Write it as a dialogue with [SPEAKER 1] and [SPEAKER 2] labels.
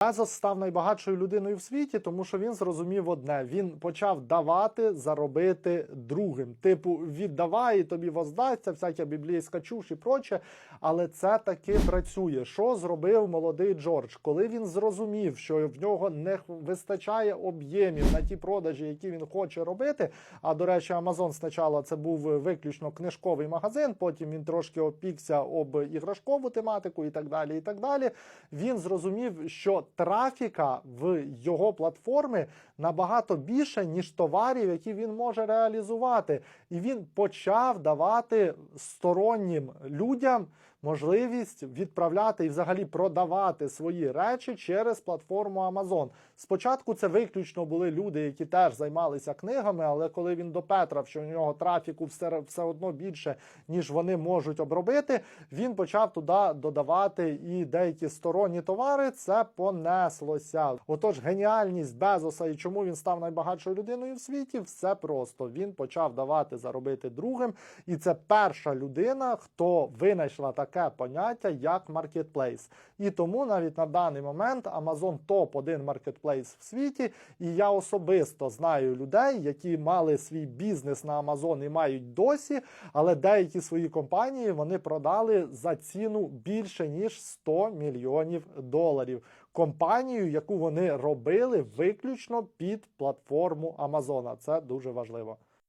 [SPEAKER 1] Безос став найбагатшою людиною в світі, тому що він зрозумів одне: він почав давати заробити другим. Типу, віддавай і тобі воздасться, всяка біблійська чуш і проче. Але це таки працює. Що зробив молодий Джордж? Коли він зрозумів, що в нього не вистачає об'ємів на ті продажі, які він хоче робити. А до речі, Amazon спочатку це був виключно книжковий магазин, потім він трошки опікся об іграшкову тематику і так далі. І так далі. Він зрозумів, що трафіка в його платформи набагато більше, ніж товарів, які він може реалізувати. І він почав давати стороннім людям можливість відправляти і взагалі продавати свої речі через платформу Amazon. Спочатку це виключно були люди, які теж займалися книгами, але коли він допетрав, що у нього трафіку все, все одно більше, ніж вони можуть обробити, він почав туди додавати і деякі сторонні товари. Це понеслося. Отож, геніальність Безоса і чому він став найбагатшою людиною в світі, все просто. Він почав давати заробити другим, і це перша людина, хто винайшла таке поняття як маркетплейс. І тому навіть на даний момент Amazon топ-1 маркетплейс в світі. І я особисто знаю людей, які мали свій бізнес на Amazon і мають досі, але деякі свої компанії вони продали за ціну більше ніж 100 мільйонів доларів. Компанію, яку вони робили виключно під платформу Амазона. Це дуже важливо.